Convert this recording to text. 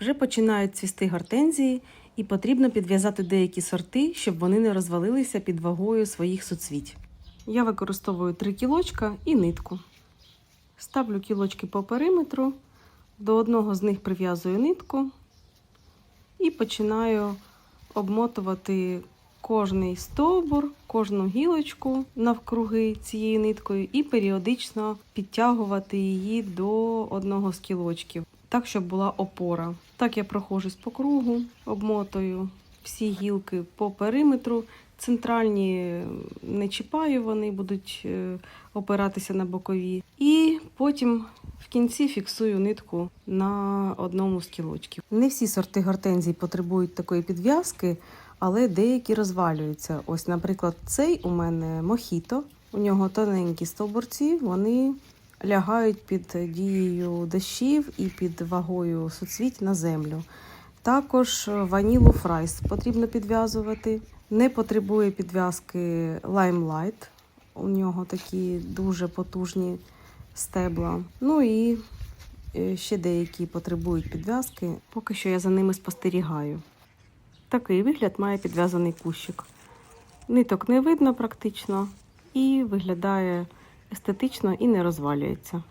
Вже починають цвісти гортензії, і потрібно підв'язати деякі сорти, щоб вони не розвалилися під вагою своїх суцвіть. Я використовую 3 кілочка і нитку. Ставлю кілочки по периметру, до одного з них прив'язую нитку і починаю обмотувати кожний стовбур, кожну гілочку навкруги цією ниткою і періодично підтягувати її до одного з кілочків, так, щоб була опора. Так я проходжусь по кругу, обмотую всі гілки по периметру. Центральні не чіпаю, вони будуть е, опиратися на бокові. І потім в кінці фіксую нитку на одному з кілочків. Не всі сорти гортензій потребують такої підв'язки, але деякі розвалюються. Ось, наприклад, цей у мене мохіто. У нього тоненькі стовбурці, вони лягають під дією дощів і під вагою суцвіть на землю. Також ванілу фрайс потрібно підв'язувати. Не потребує підв'язки лаймлайт. У нього такі дуже потужні стебла. Ну і е, ще деякі потребують підв'язки. Поки що я за ними спостерігаю. Такий вигляд має підв'язаний кущик. Ниток не видно практично і виглядає естетично і не розвалюється.